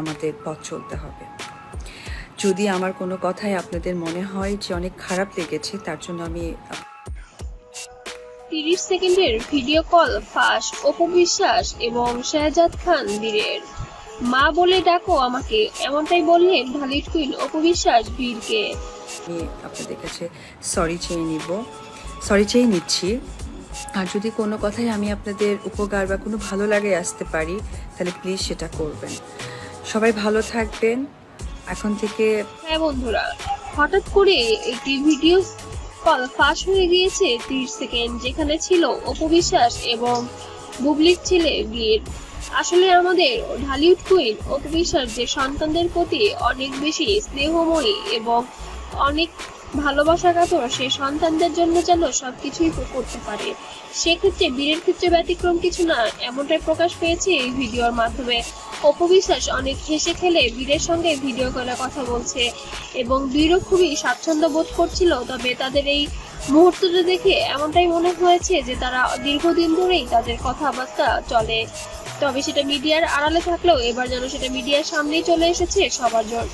আমাদের পথ চলতে হবে। যদি আমার কোনো কথাই আপনাদের মনে হয় যে অনেক খারাপ লেগেছে তার জন্য আমি তিরিশ সেকেন্ডের ভিডিও কল ফাঁস অপু বিশ্বাস এবং শাহজাদ খান বীরের। মা বলে ডাকো আমাকে এমনটাই বললেন ঢালির কুইন অপু বিশ্বাস বীরকে। আমি আপনাদের কাছে সরি চেয়ে নিব সরি চেয়ে নিচ্ছি। আর যদি কোনো কথাই আমি আপনাদের উপকার বা কোনো ভালো লাগে আসতে পারি তাহলে প্লিজ সেটা করবেন। সবাই ভালো থাকবেন। এখন থেকে হ্যাঁ বন্ধুরা, হঠাৎ করে একটি ভিডিও কল ফাঁস হয়ে গিয়েছে তিরিশ সেকেন্ড, যেখানে ছিল অপবিশ্বাস এবং বুবলির ছেলে বীর আসলে আমাদের ঢালিউড কুইন অপবিশ্বাস যে সন্তানদের প্রতি অনেক বেশি স্নেহময়ী এবং অনেক ভালোবাসা কাতর সে সন্তানদের জন্য যেন সবকিছুই করতে পারে। সেক্ষেত্রে বীরের ক্ষেত্রে ব্যতিক্রম কিছু না, এমনটাই প্রকাশ পেয়েছে এই ভিডিওর মাধ্যমে। অপবিশ্বাস অনেক হেসে খেলে বীরের সঙ্গে ভিডিও কলে কথা বলছে এবং বীরও খুবই স্বাচ্ছন্দ্য বোধ করছিল, তবে তাদের এই মুহূর্তটা দেখে এমনটাই মনে হয়েছে যে তারা দীর্ঘদিন ধরেই তাদের কথাবার্তা চলে। তবে সেটা মিডিয়ার আড়ালে থাকলেও এবার যেন সেটা মিডিয়ার সামনেই চলে এসেছে সবার জন্য